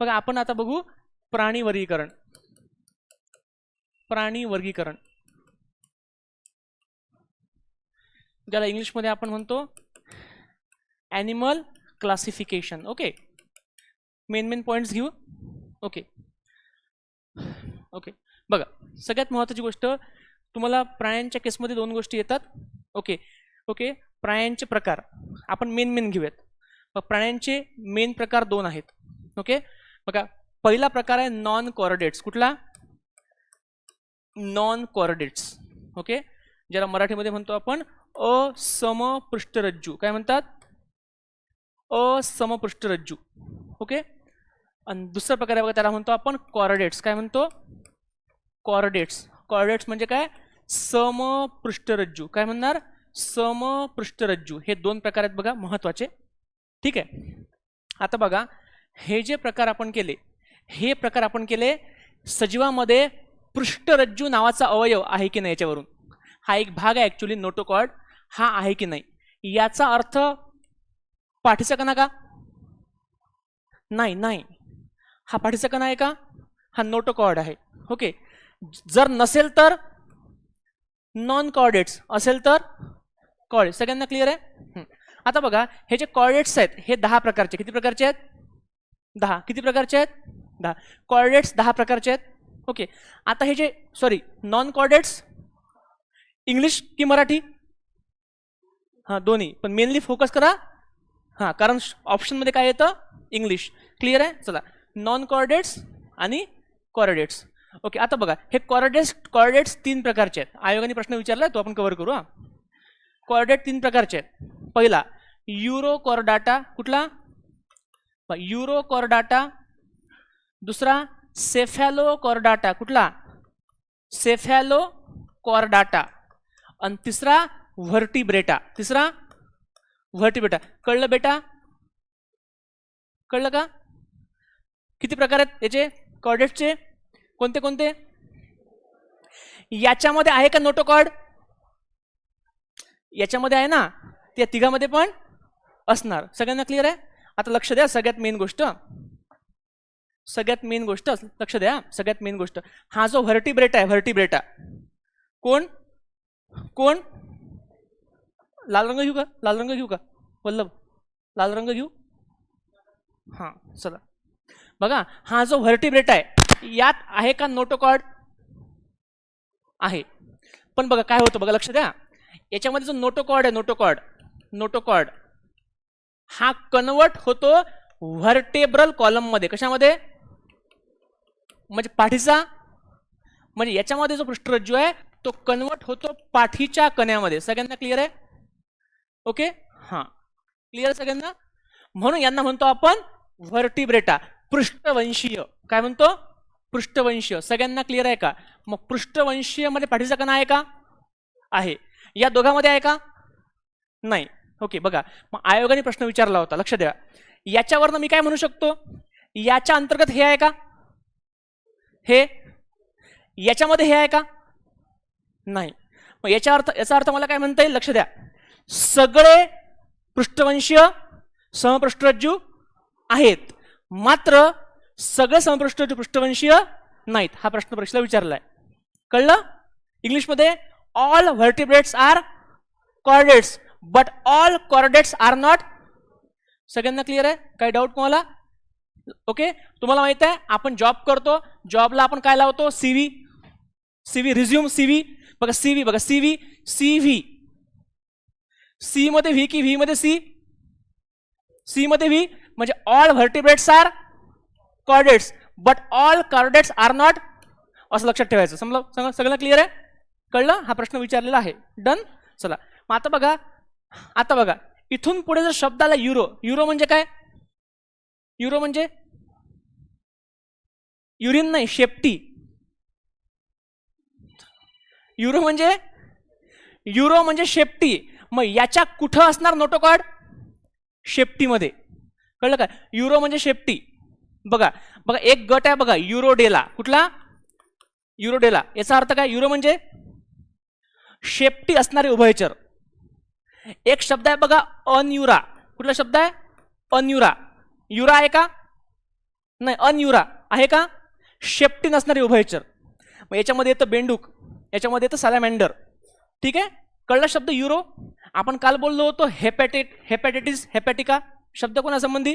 बघा आपण आता बघू प्राणी वर्गीकरण. प्राणी वर्गीकरण. ज्याला इंग्लिशमध्ये आपण म्हणतो animal classification okay main main points घेऊ. ओके ओके बघा सगळ्यात महत्त्वाची गोष्ट तुम्हाला प्राण्यांच्या केसमध्ये दोन गोष्टी येतात. ओके ओके प्राण्यांचे प्रकार. आपण मेन मेन घेऊयात. प्राण्यांचे मेन प्रकार दोन आहेत. ओके बघा पहिला प्रकार आहे नॉन कॉर्डेट्स कुठला? नॉन कॉर्डेट्स ओके ज्याला मराठीमध्ये म्हणतो आपण असमपृष्ठरज्जू. काय म्हणतात? असमपृष्ठरज्जू. ओके आणि दुसरा प्रकार आहे बघा त्याला म्हणतो आपण कॉर्डेट्स काय म्हणतो? कॉर्डेट्स कॉर्डेट्स म्हणजे काय? समपृष्ठरज्जू. काय म्हणणार? समपृष्ठरज्जू. हे दोन प्रकार आहेत बघा महत्त्वाचे. ठीक आहे? आता बघा हे जे प्रकार आपण केले हे प्रकार आपण केले सजीवामध्ये पृष्ठरज्जू नावाचा अवयव आहे की नाही याच्यावरून? हा एक भाग आहे ॲक्च्युली नोटोकॉर्ड हा आहे की नाही? याचा अर्थ पाठीचा कणा का? नाही नाही. हा पाठीचा कणा आहे का? हा नोटोकॉर्ड आहे. ओके जर नसेल तर नॉन कॉर्डेट्स असेल तर कॉर्डेट सगळ्यांना क्लिअर आहे? आता बघा हे जे कॉर्डेट्स आहेत हे दहा प्रकारचे. किती प्रकारचे आहेत? दहा. किती प्रकारचे आहेत? दहा. कॉर्डेट्स दहा प्रकारचे आहेत. ओके आता हे जे सॉरी नॉन कॉर्डेट्स इंग्लिश की मराठी? हां दोन्ही. पण मेनली फोकस करा. हां कारण ऑप्शनमध्ये काय येतं? इंग्लिश क्लिअर आहे? चला. नॉन कॉर्डेट्स आणि कॉर्डेट्स ओके आता बघा. हे कॉर्डेट्स कॉर्डेट्स तीन प्रकारचे आहेत. आयोगाने प्रश्न विचारला तो आपण कव्हर करू हां. कॉर्डेट तीन प्रकारचे आहेत. पहिला युरो कॉर्डाटा कुठला? युरो कॉर्डाटा दुसरा सेफॅलो कॉर्डाटा कुठला? सेफॅलो कॉर्डाटा आणि तिसरा व्हर्टिब्रेटा तिसरा व्हर्टिब्रेटा. कळलं बेटा? कळलं का? किती प्रकार आहेत याचे? कॉर्डेटचे? कोणते कोणते? याच्यामध्ये आहे का नोटोकॉर्ड याच्यामध्ये आहे ना? त्या तिघामध्ये पण असणार. सगळ्यांना क्लिअर आहे? आता लक्ष द्या सगळ्यात मेन गोष्ट. सगळ्यात मेन गोष्ट लक्ष द्या सगळ्यात मेन गोष्ट. हा जो व्हर्टिब्रेटा आहे व्हर्टिब्रेटा. कोण? कोण? लाल रंग घेऊ का? लाल रंग घेऊ का? वल्लभ लाल रंग घेऊ? हां चला. बघा हा जो व्हर्टिब्रेटा आहे यात आहे का नोटोकॉर्ड? आहे. पण बघा काय होतं? बघा लक्ष द्या. याच्यामध्ये जो नोटोकॉर्ड आहे नोटोकॉर्ड नोटोकॉर्ड. हा कन्वर्ट होतो व्हर्टेब्रल कॉलममध्ये कशामध्ये? म्हणजे पाठीचा? म्हणजे याच्यामध्ये जो पृष्ठरज्जू आहे तो कन्वर्ट होतो पाठीच्या कण्यामध्ये. सगळ्यांना क्लिअर आहे? ओके हां. क्लिअर सगळ्यांना? म्हणून यांना म्हणतो आपण व्हर्टिब्रेटा. पृष्ठवंशीय. काय म्हणतो? पृष्ठवंशीय. सगळ्यांना क्लिअर आहे का? मग पृष्ठवंशीयमध्ये पाठीचा कणा आहे का? आहे. या दोघांमध्ये आहे का? नाही. ओके बघा. मग आयोगाने प्रश्न विचारला होता लक्ष द्या. याच्यावरनं मी काय म्हणू शकतो? याच्या अंतर्गत हे आहे का? हे? याच्यामध्ये हे आहे का? नाही. मग याच्या अर्थ याचा अर्थ मला काय म्हणता येईल? लक्ष द्या. सगळे पृष्ठवंशीय समपृष्ठरज्जू आहेत. मात्र सगळे समपृष्ठरज्जू पृष्ठवंशीय नाहीत हा प्रश्न परीक्षेला विचारलाय. कळलं? इंग्लिशमध्ये all vertebrates are chordates but all chordates are not सगळ्यांना क्लिअर आहे? काही डाऊट तुम्हाला? ओके तुम्हाला माहीत आहे आपण जॉब करतो जॉबला आपण काय लावतो? C V C V resume C V बघा सी व्ही बघा C V C V C मध्ये व्ही की व्ही मध्ये सी सी मध्ये व्ही म्हणजे all vertebrates are chordates but all chordates are not असं लक्षात ठेवायचं. समजा सगळं क्लिअर आहे? कळलं? हा प्रश्न विचारलेला आहे. डन चला. मग आता बघा आता बघा इथून पुढे जर शब्द आला युरो युरो म्हणजे काय? युरो म्हणजे? युरिन नाही शेपटी. युरो म्हणजे? युरो म्हणजे शेपटी. मग याच्या कुठं असणार नोटोकॉर्ड शेपटीमध्ये. कळलं का? युरो म्हणजे शेपटी. बघा बघा एक गट आहे बघा युरोडेला कुठला? युरोडेला याचा अर्थ काय? युरो म्हणजे? शेपटी असणारे उभयचर. एक शब्द आहे बघा अनयुरा. कुठला शब्द आहे? अनयुरा. युरा आहे का? नाही अनयुरा. आहे का? शेपटी नसणारी उभयचर मग याच्यामध्ये येतं बेंडूक. याच्यामध्ये येतं सॅलॅमँडर ठीक आहे? कळला शब्द युरो? आपण काल बोललो होतो हेपॅटेट हेपॅटायटिस हेपॅटिका. शब्द कोणासंबंधी?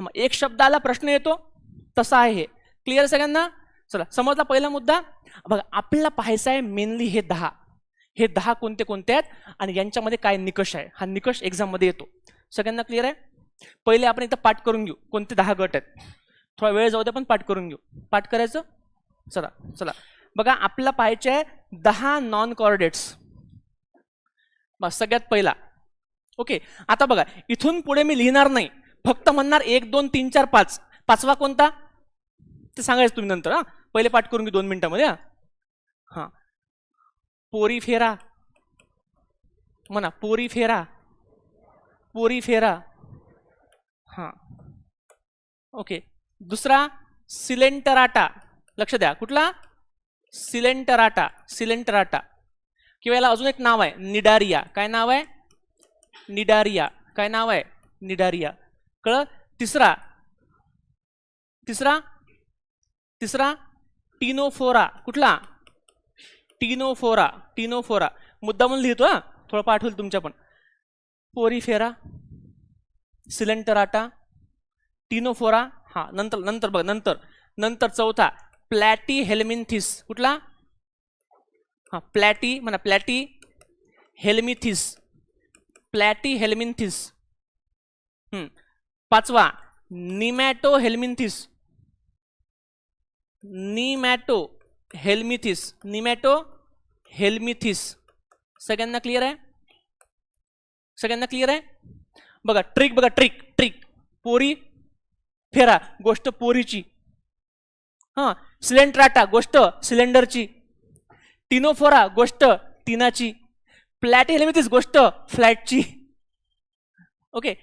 मग एक शब्द आला प्रश्न येतो तसा आहे हे. क्लिअर सगळ्यांना? चला समजला पहिला मुद्दा? बघा आपल्याला पाहायचं आहे मेनली हे दहा. हे दहा कोणते कोणते आहेत आणि यांच्यामध्ये काय निकष आहे? हा निकष एक्झाममध्ये येतो. सगळ्यांना क्लिअर आहे? पहिले आपण इथं पाठ करून घेऊ कोणते दहा गट आहेत? थोडा वेळ जाऊ दे पण पाठ करून घेऊ. पाठ करायचं? चला चला. बघा आपला पाहायचे आहे दहा नॉन कॉर्डेट्स बस सगळ्यात पहिला. ओके आता बघा इथून पुढे मी लिहिणार नाही. फक्त म्हणणार एक दोन तीन चार पाच. पाचवा कोणता? ते सांगायचं तुम्ही नंतर हा. पहिले पाठ करून घेऊ दोन मिनिटामध्ये हां. पोरी फेरा म्हणा पोरी फेरा पोरी फेरा हां. ओके. दुसरा सिलेंटराटा. लक्ष द्या. कुठला? सिलेंटराटा. सिलेंटराटा. किंवा याला अजून एक नाव आहे. निडारिया. काय नाव आहे? निडारिया. काय नाव आहे? निडारिया. कळ तिसरा. तिसरा? तिसरा? टिनोफोरा. कुठला? Ctenophora ctenophora. मुद्दा म्हणून लिहितो हा. थोडं पाठ होईल तुमच्या पण पोरीफेरा सिलेंटराटा टिनोफोरा हा नंतर नंतर बघ नंतर. नंतर चौथा प्लॅटी हेल्मिन्थिस कुठला? हा प्लॅटी म्हणा प्लॅटी हेल्मिथिस. प्लॅटी हेल्मिन्थिस पाचवा निमॅटो हेल्मिन्थिस निमॅटो हेल्मिथिस निमॅटो हेल्मिथिस. सगळ्यांना क्लिअर आहे? सगळ्यांना क्लिअर आहे? बघा ट्रिक बघा ट्रिक ट्रिक पोरी फेरा. गोष्ट पोरीची. हां सिलेंड्राटा गोष्ट सिलेंडरची. टिनोफोरा गोष्ट टिनाची. फ्लॅट हेल्मिथिस गोष्ट फ्लॅटची. ओके.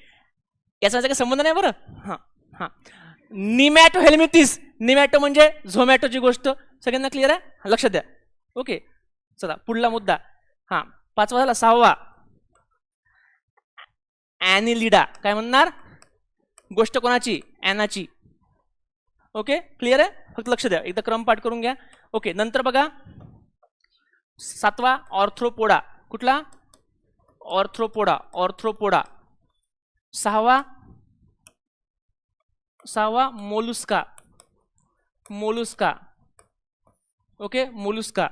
याचा काही संबंध नाही बरं? हां हां. निमॅटो हेल्मिथिस. निमॅटो म्हणजे झोमॅटोची गोष्ट. सगळ्यांना क्लिअर आहे? लक्ष द्या. ओके. चला पुढला मुद्दा. हा पाचवा झाला सहावा. ॲनिलिडा काय म्हणणार? गोष्ट कोणाची? ॲनाची. ओके? क्लिअर आहे? फक्त लक्ष द्या. एकदा क्रम पाठ करून घ्या. ओके नंतर बघा. सातवा ऑर्थ्रोपोडा. कुठला? ऑर्थ्रोपोडा. ऑर्थ्रोपोडा. सहावा. सहावा mollusca. Mollusca. Okay? Mollusca.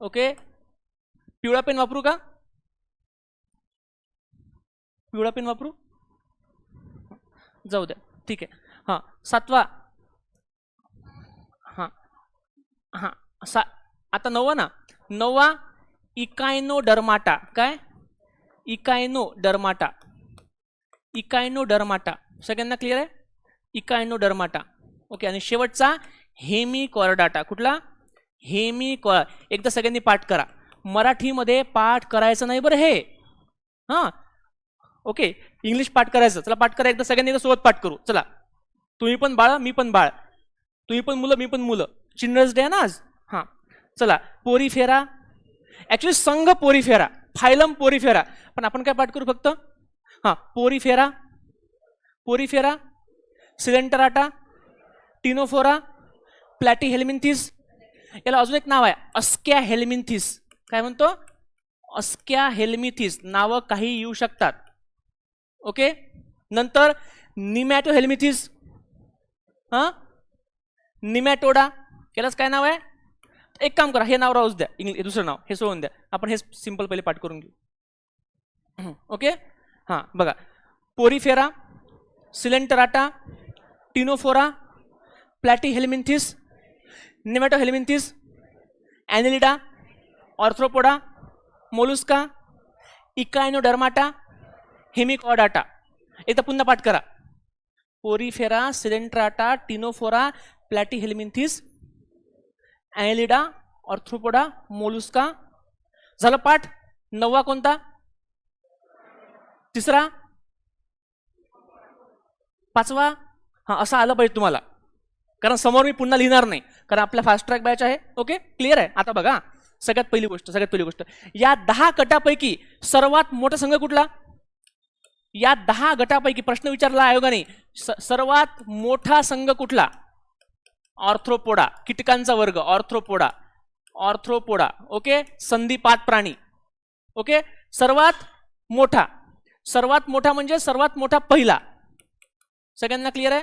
Okay? पिवळा पेन वापरू का? पिवळा पेन वापरू? जाऊ द्या. ठीक आहे. हां सातवा. हां हां सा आता नववा ना. नववा इकायनो डर्माटा काय? इकायनो डर्माटा इकायनो डर्माटा सगळ्यांना क्लिअर आहे? इकायनो डर्माटा ओके आणि शेवटचा हेमी कॉर्डाटा कुठला? हेमी क एकदा सगळ्यांनी पाठ करा. मराठीमध्ये पाठ करायचं नाही बरं हे. हां. ओके इंग्लिश पाठ करायचं. चला पाठ करा एकदा सगळ्यांनी एकदा सोबत पाठ करू. चला. तुम्ही पण बाळ मी पण बाळ. तुम्ही पण मुलं मी पण मुलं. चिल्ड्रन्स डे आहे ना आज? हां. चला पोरी फेरा. ॲक्च्युली संघ पोरी फेरा. फायलम पोरी फेरा. पण आपण काय पाठ करू फक्त? हां पोरी फेरा. पोरी फेरा. Porifera सिलेंटराटा Ctenophora. प्लॅटी हेल्मिन्थिस याला अजून एक नाव आहे अस्क्या हेल्मिन्थिस काय म्हणतो? अस्क्या हेल्मिथिस नावं काही येऊ शकतात. ओके? नंतर निमॅटो हेल्मिथिस हां? निमॅटोडा. यालाच काय नाव आहे? एक काम करा हे नाव राहूच द्या इंग्लिश दुसरं नाव हे सोडून द्या. आपण हे सिंपल पहिले पाठ करून घेऊ. ओके? हां बघा. Porifera coelenterata ctenophora platyhelminthes nematohelminthes annelida arthropoda mollusca echinodermata hemichordata. एकदा पुन्हा पाठ करा. Porifera coelenterata ctenophora platyhelminthes annelida arthropoda mollusca. झालं पाठ. नववा कोणता? तिसरा. पाचवा? हां असं आलं पाहिजे तुम्हाला. कारण समोर मी पुन्हा लिहिणार नाही. कारण आपला फास्ट ट्रॅक बॅच आहे. ओके क्लिअर आहे? आता बघा. सगळ्यात पहिली गोष्ट सगळ्यात पहिली गोष्ट. या दहा गटापैकी सर्वात मोठा संघ कुठला? या दहा गटापैकी प्रश्न विचारला आयोगाने. स- सर्वात मोठा संघ कुठला? ऑर्थ्रोपोडा कीटकांचा वर्ग. ऑर्थ्रोपोडा ऑर्थ्रोपोडा ओके संधिपात प्राणी. ओके सर्वात मोठा. सर्वात मोठा म्हणजे सर्वात मोठा पहिला. सगळ्यांना क्लिअर आहे?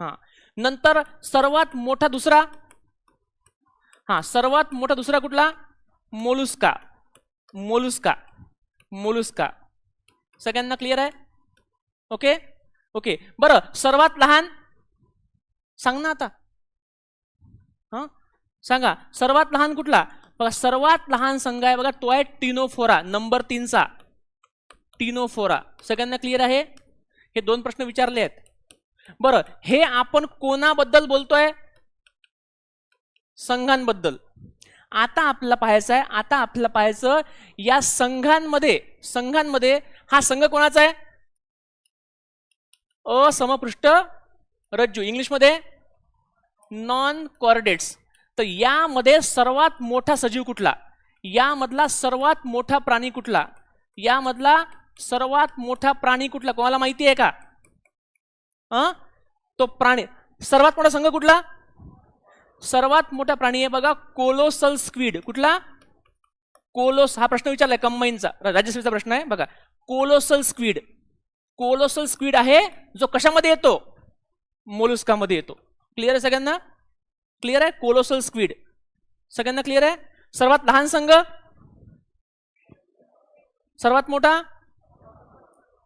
हा. नंतर सर्वात मोठा दुसरा? हा सर्वात मोठा दुसरा कुठला? मोलुस्का. मोलुस्का. मोलुस्का. सगळ्यांना क्लिअर आहे? ओके ओके बरं सर्वात लहान? सांग ना आता. हां? सांगा. सर्वात लहान कुठला? बघा सर्वात लहान संघ आहे बघा तो आहे टिनोफोरा नंबर तीनचा. टिनोफोरा. सगळ्यांना क्लिअर आहे? हे दोन प्रश्न विचारले आहेत बरं हे आपण कोणाबद्दल बोलतोय? संघांबद्दल. आता आपल्याला पाहायचं आहे आता आपल्याला पाहायचं या संघांमध्ये संघांमध्ये हा संघ कोणाचा आहे? असमपृष्ठ रज्जू इंग्लिशमध्ये नॉन कॉर्डेट्स तर यामध्ये सर्वात मोठा सजीव कुठला? यामधला सर्वात मोठा प्राणी कुठला? यामधला सर्वात मोठा प्राणी कुठला? कोणाला माहिती आहे का? हां? तो प्राणी. सर्वात मोठा संघ कुठला? सर्वात मोठा प्राणी आहे बघा कोलोसल स्क्वीड. कुठला? कोलोस हा प्रश्न विचारलाय कंबाईनचा. राज्यसभेचा प्रश्न आहे बघा. Colossal squid. कोलोसल स्क्वीड आहे जो कशामध्ये येतो? मोलुस्कामध्ये येतो. क्लिअर आहे सगळ्यांना? क्लिअर आहे? Colossal squid. सगळ्यांना क्लिअर आहे? सर्वात लहान संघ? सर्वात मोठा?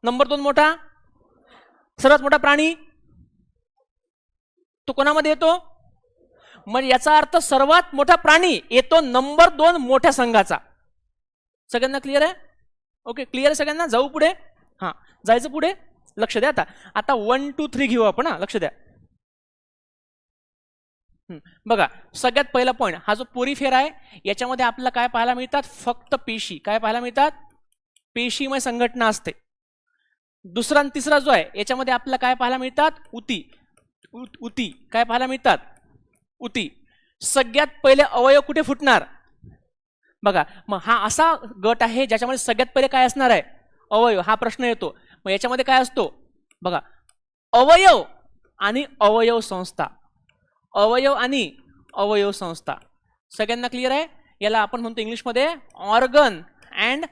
नंबर दोन मोठा? सर्वात मोठा प्राणी? तो कोणामध्ये येतो? म्हणजे याचा अर्थ सर्वात मोठा प्राणी येतो नंबर दोन मोठ्या संघाचा. सगळ्यांना क्लिअर आहे? ओके क्लिअर आहे सगळ्यांना? जाऊ पुढे. हां जायचं पुढे. लक्ष द्या आता. आता वन टू थ्री घेऊ आपण हा लक्ष द्या. बघा सगळ्यात पहिला पॉईंट हा जो पोरीफेर आहे याच्यामध्ये आपल्याला काय पाहायला मिळतात? फक्त पेशी. काय पाहायला मिळतात? पेशीमय संघटना असते. दुसरा आणि तिसरा जो आहे याच्यामध्ये आपल्याला काय पाहायला मिळतात? उती. उत- उती. काय पाहायला मिळतात? उती. सगळ्यात पहिले अवयव कुठे फुटणार? बघा मग हा असा गट आहे ज्याच्यामध्ये सगळ्यात पहिले काय असणार आहे? अवयव. हा प्रश्न येतो. मग याच्यामध्ये काय असतो? बघा अवयव आणि अवयव संस्था. अवयव आणि अवयव संस्था. सगळ्यांना क्लिअर आहे? याला आपण म्हणतो इंग्लिशमध्ये ऑर्गन अँड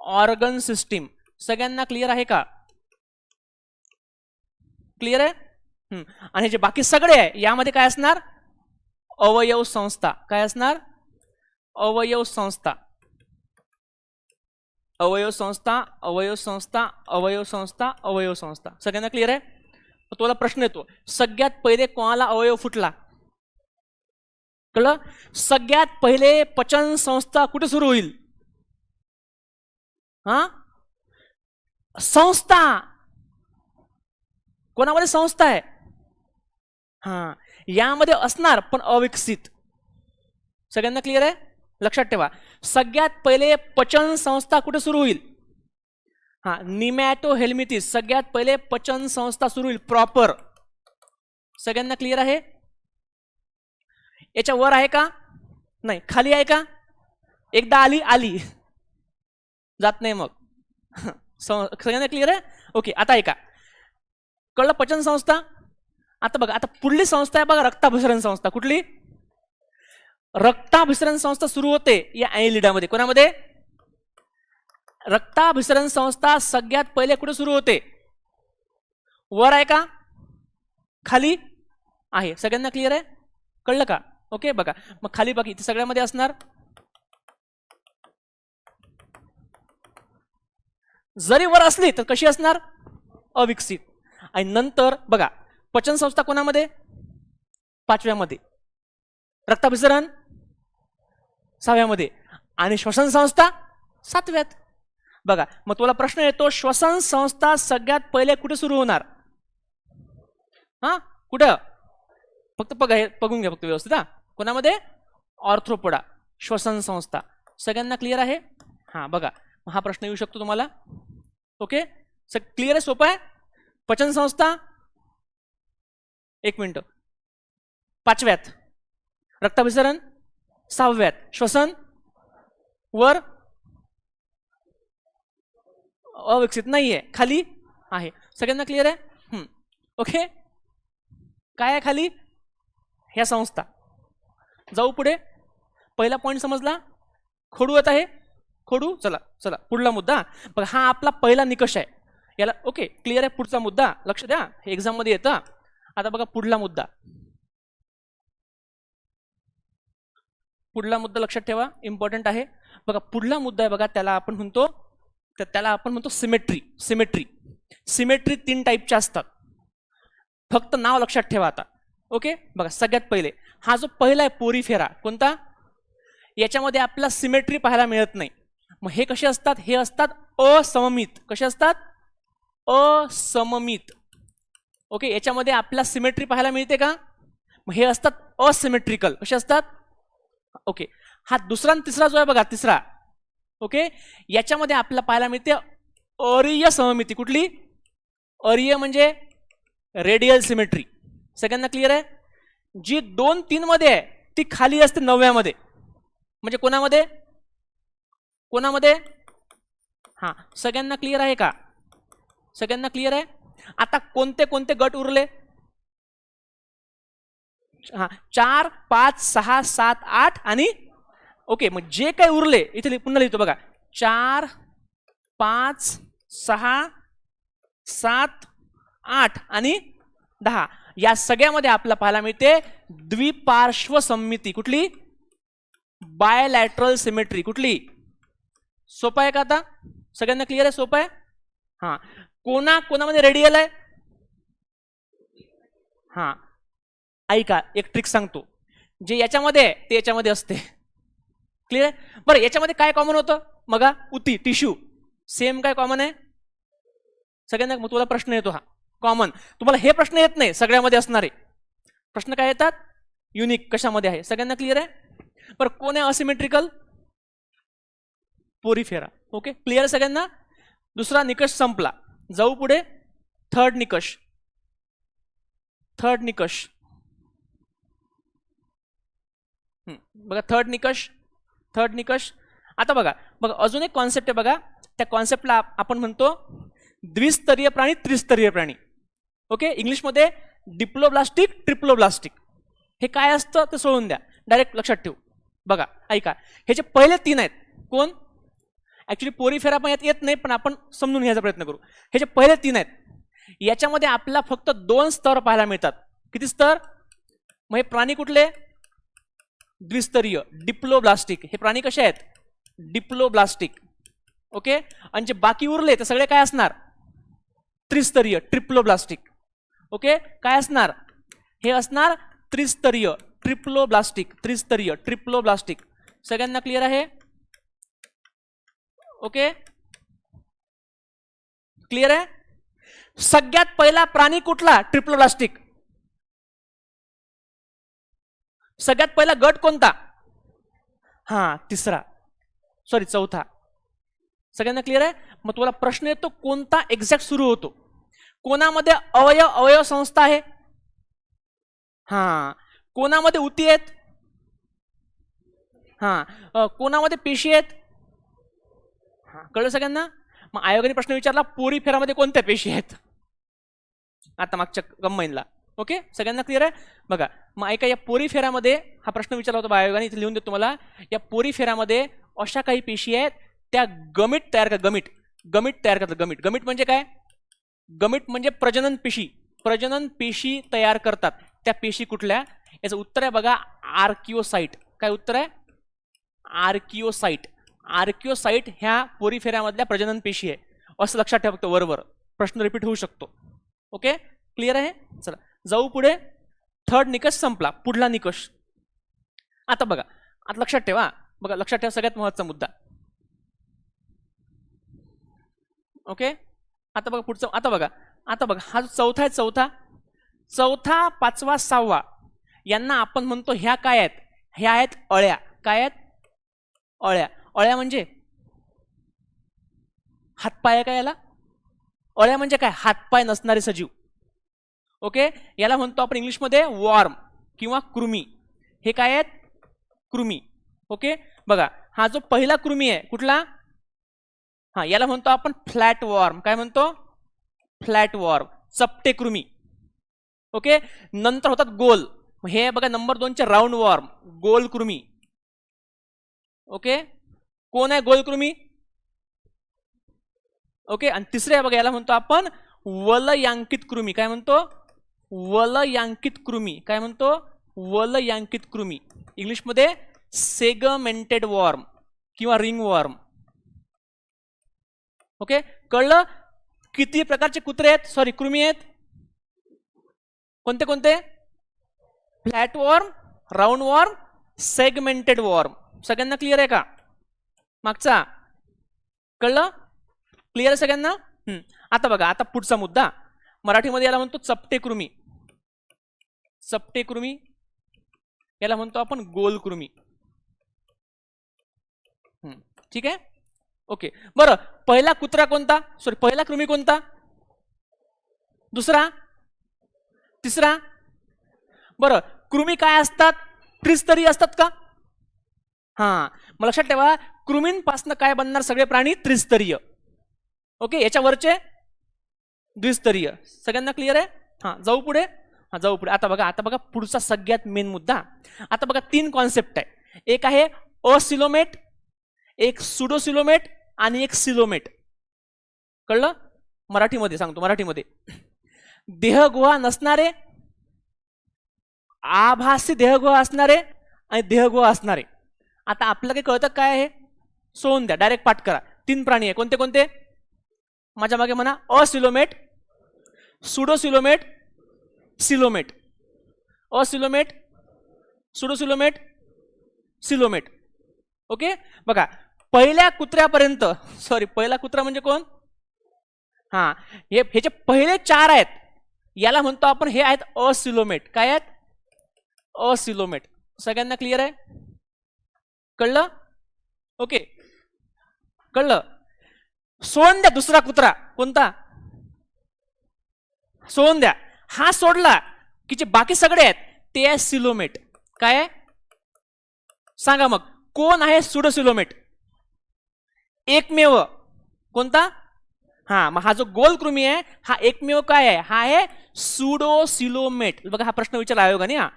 ऑर्गन सिस्टीम सगळ्यांना क्लिअर आहे का? क्लिअर आहे? आणि जे बाकी सगळे आहे यामध्ये काय असणार? अवयव संस्था. काय असणार? अवयव संस्था. अवयव संस्था अवयव संस्था अवयव संस्था अवयव संस्था. सगळ्यांना क्लिअर आहे? तुला प्रश्न येतो. सगळ्यात पहिले कोणाला अवयव फुटला? कळलं? सगळ्यात पहिले पचन संस्था कुठे सुरू होईल? हा? संस्था. कोणामध्ये संस्था आहे? हा. यामध्ये असणार पण अविकसित. सगळ्यांना क्लिअर आहे? लक्षात ठेवा. सगळ्यात पहिले पचन संस्था कुठे सुरू होईल? हा निमॅटो हेल्मिथिस सगळ्यात पहिले पचन संस्था सुरू होईल. प्रॉपर सगळ्यांना क्लिअर आहे? याच्या वर आहे का? नाही. खाली आहे का? एकदा आली आली. जात नाही मग. सगळ्यांना क्लिअर आहे? ओके आता ऐका. कळलं पचन संस्था? आता बघा आता पुढली संस्था आहे बघा रक्ताभिसरण संस्था. कुठली? रक्ताभिसरण संस्था सुरू होते या ॲलिडामध्ये कोणामध्ये? रक्ताभिसरण संस्था सगळ्यात पहिले कुठे सुरू होते? वर आहे का? खाली आहे. सगळ्यांना क्लिअर आहे? कळलं का? ओके बघा. मग खाली बाकी इथे सगळ्यामध्ये असणार? जरी वर असली तर कशी असणार? अविकसित. आणि नंतर बघा पचन संस्था कोणामध्ये? पाचव्यामध्ये. रक्ताभिसरण सहाव्यामध्ये. आणि श्वसन संस्था सातव्यात. बघा मग तुला प्रश्न येतो श्वसन संस्था सगळ्यात पहिले कुठे सुरू होणार? हा? कुठं? फक्त बघा हे बघून घ्या फक्त व्यवस्थित हा. कोणामध्ये? ऑर्थ्रोपोडा श्वसन संस्था सगळ्यांना क्लिअर आहे? हा बघा. हा प्रश्न येऊ शकतो तुम्हाला. ओके? स क्लिअर आहे? सोपं आहे? पचन संस्था एक मिनिट. पाचव्यात रक्ताभिसरण सहाव्यात श्वसन वर अविकसित नाहीये खाली आहे. सगळ्यांना क्लिअर आहे? ओके काय आहे खाली? ह्या संस्था. जाऊ पुढे. पहिला पॉईंट समजला? खोडू येत आहे खोडू? चला चला. पुढला मुद्दा. बघा हा आपला पहिला निकष आहे. याला ओके क्लिअर आहे पुढचा मुद्दा. लक्ष द्या हे एक्झाममध्ये येतं. आता बघा पुढला मुद्दा. पुढला मुद्दा लक्षात ठेवा इम्पॉर्टंट आहे. बघा पुढला मुद्दा आहे बघा त्याला आपण म्हणतो तर त्याला आपण म्हणतो सिमेट्री सिमेट्री सिमेट्री तीन टाईपच्या असतात. फक्त नाव लक्षात ठेवा आता. ओके? बघा सगळ्यात पहिले. हा जो पहिला आहे पोरी फेरा कोणता? याच्यामध्ये आपल्याला सिमेट्री पाहायला मिळत नाही. मग हे कसे असतात? हे असतात असममित. कसे असतात? असममित. ओके याच्यामध्ये आपल्याला सिमेट्री पाहायला मिळते का? हे असतात असिमेट्रिकल कसे असतात? ओके हा दुसरा आणि तिसरा जो आहे बघा तिसरा. ओके याच्यामध्ये आपल्याला पाहायला मिळते अरिय सममिती. कुठली? अरिय म्हणजे रेडियल सिमेट्री सगळ्यांना क्लिअर आहे? जी दोन तीन मध्ये आहे ती खाली असते नवव्यामध्ये. म्हणजे कोणामध्ये? कोणामध्ये? हा सगळ्यांना क्लिअर आहे का? सगळ्यांना क्लिअर आहे? आता कोणते कोणते गट उरले? हा चार पाच सहा सात आठ आणि ओके मग जे काही उरले इथे पुन्हा लिहितो बघा. चार पाच सहा सात आठ आणि दहा. या सगळ्यामध्ये आपल्याला पाहायला मिळते द्विपार्श्व संमिती. कुठली? बायलॅटरल सिमेट्री कुठली? सोपं आहे का आता? सगळ्यांना क्लिअर आहे? सोपं आहे? हा. कोणा कोणामध्ये रेडियल आहे हा. ऐका एक ट्रिक सांगतो. जे याच्यामध्ये आहे ते याच्यामध्ये असते. क्लिअर बरं याच्यामध्ये काय कॉमन होतं? मगा उती टिश्यू सेम काय कॉमन आहे? सगळ्यांना मग तुला प्रश्न येतो हा. कॉमन तुम्हाला हे प्रश्न येत नाही सगळ्यामध्ये असणारे. प्रश्न काय येतात? युनिक कशामध्ये आहे? सगळ्यांना क्लिअर आहे? बरं कोण आहे असिमेट्रिकल पोरीफेरा ओके क्लिअर सगळ्यांना? दुसरा निकष संपला. जाऊ पुढे. थर्ड निकष. थर्ड निकष. बघा थर्ड निकष. थर्ड निकष. आता बघा बघा अजून एक कॉन्सेप्ट आहे बघा. त्या कॉन्सेप्टला आपण म्हणतो द्विस्तरीय प्राणी त्रिस्तरीय प्राणी. ओके? इंग्लिशमध्ये डिप्लोब्लास्टिक ट्रिप्लोब्लास्टिक. हे काय असतं ते सोडून द्या. डायरेक्ट लक्षात ठेवू. बघा ऐका. हे जे पहिले तीन आहेत कोण? ऍक्च्युली पोरीफेरा पण यात येत नाही पण आपण समजून घ्यायचा प्रयत्न करू. हे जे पहिले तीन आहेत याच्यामध्ये आपल्याला फक्त दोन स्तर पाहायला मिळतात. किती स्तर? मग हे प्राणी कुठले? द्विस्तरीय डिप्लोब्लास्टिक. हे प्राणी कसे आहेत? डिप्लोब्लास्टिक. ओके? आणि जे बाकी उरले ते सगळे काय असणार? त्रिस्तरीय ट्रिप्लोब्लास्टिक. ओके? काय असणार? हे असणार त्रिस्तरीय ट्रिप्लोब्लास्टिक. त्रिस्तरीय ट्रिप्लोब्लास्टिक. सगळ्यांना क्लिअर आहे? ओके? क्लिअर आहे? सगळ्यात पहिला प्राणी कुठला? ट्रिप्लोलास्टिक सगळ्यात पहिला गट कोणता? हा तिसरा. सॉरी चौथा. सगळ्यांना क्लिअर आहे? मग तुम्हाला प्रश्न येतो कोणता एक्झॅक्ट सुरू होतो? कोणामध्ये अवयव अवयव संस्था आहे? हा. कोणामध्ये उती आहेत? हा. कोणामध्ये पेशी आहेत? कळलं सगळ्यांना? मग आयोगाने प्रश्न विचारला पोरी फेरामध्ये कोणत्या पेशी आहेत? आता मागच्या कंबाईनला. ओके? सगळ्यांना क्लिअर आहे? बघा मग ऐका या पोरी फेऱ्यामध्ये हा प्रश्न विचारला होता बा आयोगाने इथे लिहून देतो तुम्हाला. या पोरी फेऱ्यामध्ये अशा काही पेशी आहेत त्या गमिट तयार करतात गमिट. गमिट तयार करतात गमिट. गमिट म्हणजे काय? गमिट म्हणजे प्रजनन पेशी. प्रजनन पेशी तयार करतात. त्या पेशी कुठल्या? याचं उत्तर आहे बघा आर्किओसाईट काय उत्तर आहे? आर्किओसाईट आर्किओसाईट ह्या पोरीफेऱ्यामधल्या प्रजनन पेशी आहे. असं लक्षात ठेवा फक्त वरवर. प्रश्न रिपीट होऊ शकतो. ओके क्लिअर आहे? चला. जाऊ पुढे. थर्ड निकष संपला. पुढला निकष. आता बघा. आता लक्षात ठेवा बघा लक्षात ठेवा सगळ्यात महत्त्वाचा मुद्दा. ओके आता बघा पुढचं. आता बघा. आता बघा. हा जो चौथा आहे चौथा. चौथा पाचवा सहावा. यांना आपण म्हणतो ह्या काय आहेत? ह्या आहेत अळ्या. काय आहेत? अळ्या. अळ्या म्हणजे? हातपाय आहे का याला? अळ्या म्हणजे काय? हातपाय नसणारे सजीव. ओके? याला म्हणतो आपण इंग्लिशमध्ये वॉर्म किंवा कृमी. हे काय आहेत? कृमी. ओके? बघा हा जो पहिला कृमी आहे कुठला? हा याला म्हणतो आपण फ्लॅट वॉर्म काय म्हणतो? फ्लॅट वॉर्म चपटे कृमी. ओके? नंतर होतात गोल. हे बघा नंबर दोनचे राऊंड वॉर्म गोल कृमी. ओके? कोण आहे? गोल कृमी. ओके आणि तिसरे बघा याला म्हणतो आपण वलयांकित कृमी. काय म्हणतो? वलयांकित कृमी. काय म्हणतो? वलयांकित कृमी. इंग्लिशमध्ये सेगमेंटेड वॉर्म किंवा रिंग वॉर्म ओके कळलं? किती प्रकारचे कुत्रे आहेत? सॉरी कृमी आहेत. कोणते कोणते? Flat worm round worm segmented worm सगळ्यांना क्लिअर आहे का? मागचा. कळलं? क्लिअर सगळ्यांना? आता बघा आता पुढचा मुद्दा. मराठीमध्ये याला म्हणतो चपटे कृमी चपटे कृमी याला म्हणतो आपण गोल कृमी ठीक आहे? ओके. बरं पहिला कुत्रा कोणता? सॉरी पहिला कृमी कोणता? दुसरा? तिसरा? बरं कृमी काय असतात? त्रिस्तरी असतात का? हा. मग लक्षात ठेवा कृमींपासनं काय बनणार सगळे प्राणी? त्रिस्तरीय. ओके याच्यावरचे द्विस्तरीय. सगळ्यांना क्लिअर आहे? हां जाऊ पुढे. हां जाऊ पुढे. आता बघा आता बघा पुढचा सगळ्यात मेन मुद्दा. आता बघा तीन कॉन्सेप्ट आहे. एक आहे असिलोमेट एक सुडोसिलोमेट आणि एक सिलोमेट. कळलं? मराठीमध्ये सांगतो मराठीमध्ये. देहगुहा नसणारे आभासी देहगुहा असणारे आणि देहगुहा असणारे. आता आपलं काही कळतं काय आहे? सोडून द्या. डायरेक्ट पाठ करा. तीन प्राणी आहे. कोणते कोणते? माझ्या मागे म्हणा acoelomate pseudocoelomate coelomate. Acoelomate pseudocoelomate coelomate. Okay? बघा पहिल्या कुत्र्यापर्यंत सॉरी पहिला कुत्रा म्हणजे कोण? हा हे ह्याचे पहिले चार आहेत याला म्हणतो आपण हे आहेत असिलोमेट. काय आहेत? असिलोमेट. सगळ्यांना क्लिअर आहे? कळलं? ओके. कळलं? सोडून द्या दुसरा कुत्रा. कोणता? सोडून द्या हा सोडला की जे बाकी सगळे आहेत ते आहे सिलोमेट. काय आहे? सांगा मग कोण आहे सुडोसिलोमेट एकमेव. कोणता? हा मग हा जो गोल कृमी आहे हा एकमेव काय आहे? हा आहे सुडोसिलोमेट बघा हा प्रश्न विचारला आयोगाने हा.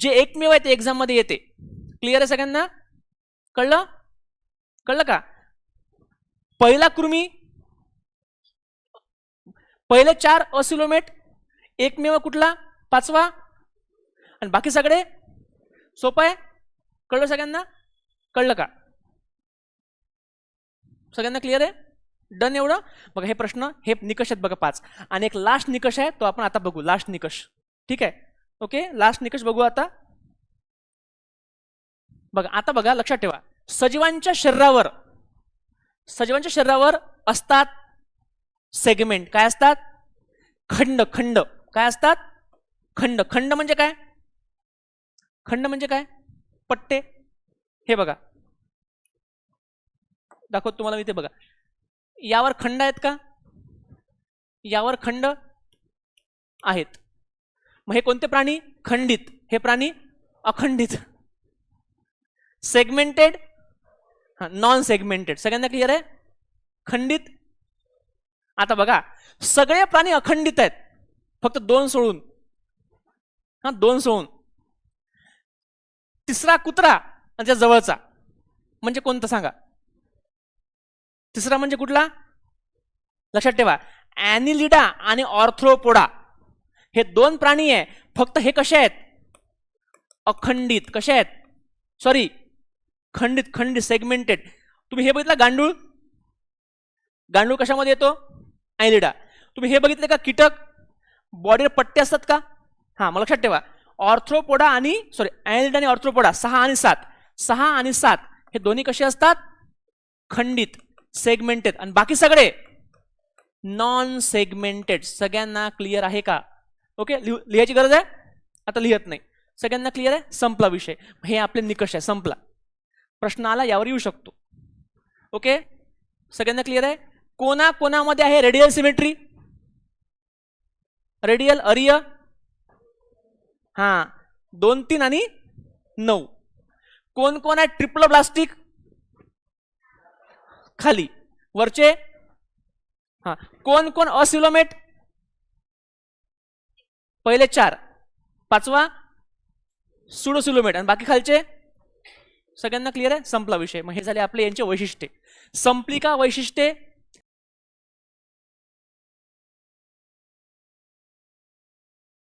जे एकमेव आहे ते एक्झाममध्ये येते. क्लिअर आहे सगळ्यांना? कळलं? कळलं का? पहिला कृमी पहिले चार असिलोमेट एकमेव कुठला? पाचवा. आणि बाकी सगळे सोपं आहे? कळलं सगळ्यांना? कळलं का? सगळ्यांना क्लिअर आहे? डन एवढं? बघा हे प्रश्न हे निकष आहेत बघा पाच. आणि एक लास्ट निकष आहे तो आपण आता बघू. लास्ट निकष. ठीक आहे? ओके लास्ट निकष बघू आता. बघा आता बघा लक्षात ठेवा. सजीवांच्या शरीरावर सजीवांच्या शरीरावर असतात सेगमेंट काय असतात? खंड खंड. काय असतात? खंड. खंड म्हणजे काय? खंड म्हणजे काय? पट्टे. हे बघा. दाखवत तुम्हाला मी ते बघा. यावर खंड आहेत का? यावर खंड आहेत. मग हे कोणते प्राणी? खंडित. हे प्राणी अखंडित. सेगमेंटेड हा नॉन सेगमेंटेड सगळ्यांना क्लिअर आहे? खंडित? आता बघा सगळे प्राणी अखंडित आहेत. फक्त दोन सोडून. हा दोन सोडून. तिसरा कुत्रा आणि त्या जवळचा. म्हणजे कोणता सांगा? तिसरा म्हणजे कुठला? लक्षात ठेवा. ॲनिलिडा आणि ऑर्थ्रोपोडा. हे दोन प्राणी आहे. फक्त हे कसे आहेत? अखंडित. कसे आहेत? सॉरी खंडित खंडित सेगमेंटेड तुम्ही हे बघितलं गांडूळ? गांडूळ कशामध्ये येतो? ॲलिडा तुम्ही हे बघितले का? कीटक? बॉडीवर पट्टे असतात का? हां मग लक्षात ठेवा. ऑर्थ्रोपोडा आणि सॉरी ॲनिलिडा आणि ऑर्थ्रोपोडा सहा आणि सात. सहा आणि सात हे दोन्ही कसे असतात? खंडित सेगमेंटेड आणि बाकी सगळे? नॉन सेगमेंटेड सगळ्यांना क्लिअर आहे का? ओके? लिहू- लिहायची गरज आहे? आता लिहत नाही. सगळ्यांना क्लिअर आहे? संपला विषय. हे आपले निकष आहे. संपला. प्रश्न आला यावर येऊ शकतो. ओके सगळ्यांना क्लिअर आहे? कोणा कोणामध्ये आहे रेडियल सिमेट्री रेडियल अरिय? हा. दोन तीन आणि नऊ. कोण कोण आहे ट्रिपल प्लास्टिक खाली. वरचे? हा. कोण कोण असिलोमेट पहिले चार. पाचवा सुडोसिलोमेट आणि बाकी खालचे? सगळ्यांना क्लिअर आहे? संपला विषय. मग हे झाले आपले यांचे वैशिष्ट्ये. संपली का वैशिष्ट्ये?